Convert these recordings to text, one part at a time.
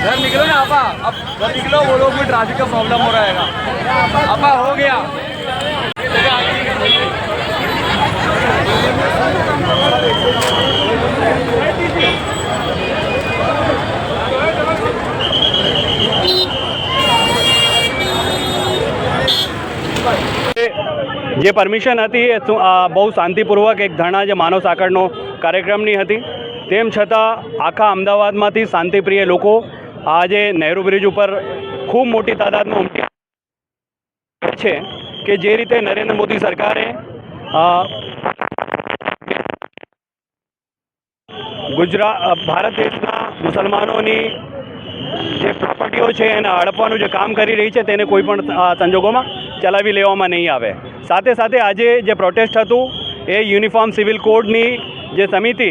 घर निकलो ना, आपा। अब घर निकलो, वो लोग भी ट्रैफ़िक का प्रॉब्लम हो रहेगा आपा, हो गया। જે પરમિશન હતી એ બહુ શાંતિપૂર્વક એક ધરણા જે માનવ સાંકળનો કાર્યક્રમની હતી. તેમ છતાં આખા અમદાવાદમાંથી શાંતિપ્રિય લોકો આજે નહેરુ બ્રિજ ઉપર ખૂબ મોટી તાદાદમાં ઉમટી છે કે જે રીતે નરેન્દ્ર મોદી સરકારે ગુજરાત ભારત દેશના મુસલમાનોની જે પ્રોપર્ટીઓ છે, એને હડપવાનું જે કામ કરી રહી છે, તેને કોઈ પણ સંજોગોમાં ચલાવી લેવામાં નહીં આવે. સાથે સાથે આજે જે પ્રોટેસ્ટ હતું, એ યુનિફોર્મ સિવિલ કોડની જે સમિતિ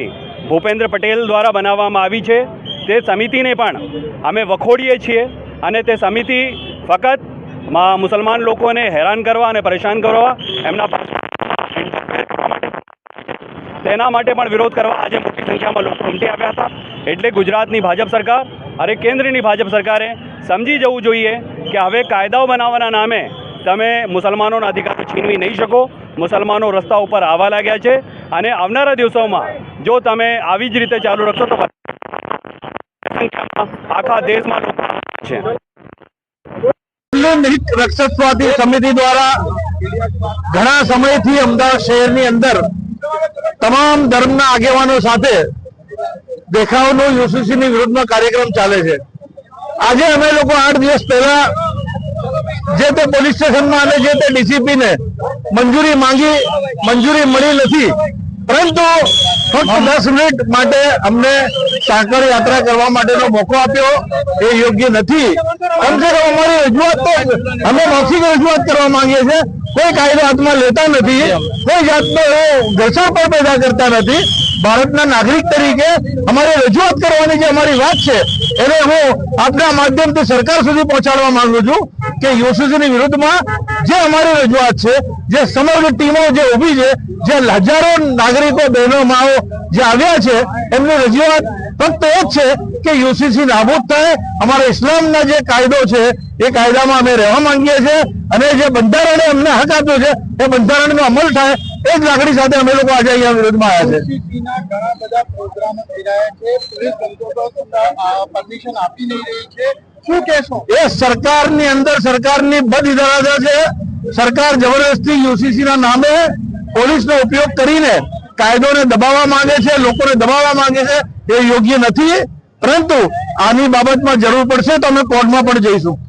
ભૂપેન્દ્ર પટેલ દ્વારા બનાવવામાં આવી છે, તે સમિતિને પણ અમે વખોડીએ છીએ અને તે સમિતિ ફક્ત મુસલમાન લોકોને હેરાન કરવા અને પરેશાન કરવા એમના માટે તેના માટે પણ વિરોધ કરવા આજે મોટી સંખ્યામાં લોકો ઉમટી આવ્યા હતા. એટલે ગુજરાતની ભાજપ સરકાર અને કેન્દ્રની ભાજપ સરકારે સમજી જવું જોઈએ કે હવે કાયદાઓ બનાવવાના નામે તમે મુસલમાનોના અધિકારો છીનવી નહીં શકો. મુસલમાનો રસ્તા ઉપર આવવા લાગ્યા છે અને આવનારા દિવસોમાં જો તમે આવી જ રીતે ચાલુ રાખશો તો સંખ્યામાં આખા દેશમાં લોકો છે. મુસ્લિમ હિત રક્ષક સ્વાતી સમિતિ દ્વારા ઘણા સમયથી અમદાવાદ શહેરની અંદર તમામ ધર્મના આગેવાનો સાથે દેખાવનો યુસીસીની વિરુદ્ધમાં કાર્યક્રમ ચાલે છે. આજે અમે લોકો આઠ દિવસ પહેલા જે તે પોલીસ સ્ટેશનમાં અને જે તે ડીસીપીને મંજૂરી માંગી, મંજૂરી મળી નથી, પરંતુ ફક્ત દસ મિનિટ માટે અમને સાંકળ યાત્રા કરવા માટેનો મોકો આપ્યો. એ યોગ્ય નથી. કમસે કમ અમારી રજૂઆત તો અમે મૌખિક રજૂઆત કરવા માંગીએ છીએ. કોઈ કાયદો હાથમાં લેતા નથી. કોઈ જાતનો ઘર્ષણ પણ પેદા કરતા નથી. ભારતના નાગરિક તરીકે અમારે રજૂઆત કરવાની જે અમારી વાત છે એને હું આપના માધ્યમથી સરકાર સુધી પહોંચાડવા માંગુ છું. કે યુસીસીની વિરુદ્ધમાં જે અમારી રજૂઆત છે, જે સમગ્ર ટીમો જે ઊભી છે, જે હજારો નાગરિકો બહેનો માઓ જે આવ્યા છે, એમની રજૂઆત ફક્ત એ જ છે કે યુસીસી નાબૂદ થાય. અમારો ઇસ્લામના જે કાયદો છે, એ કાયદામાં અમે રહેવા માંગીએ છીએ અને જે બંધારણે અમને હક આપ્યો છે, એ બંધારણનો અમલ થાય એ જ લાગણી સાથે અમે લોકો આજે અહીંયા વિરોધમાં આવ્યા છે. પરમિશન આપી નહીં રહી છે. શું કહેશો? એ સરકારની અંદર સરકારની બદ ઇરાદા છે. સરકાર જબરદસ્તી યુસીસી ના નામે પોલીસનો ઉપયોગ કરીને કાયદોને દબાવવા માંગે છે, લોકોને દબાવવા માંગે છે. એ યોગ્ય નથી. પરંતુ આની બાબતમાં જરૂર પડશે તો અમે કોર્ટમાં પણ જઈશું.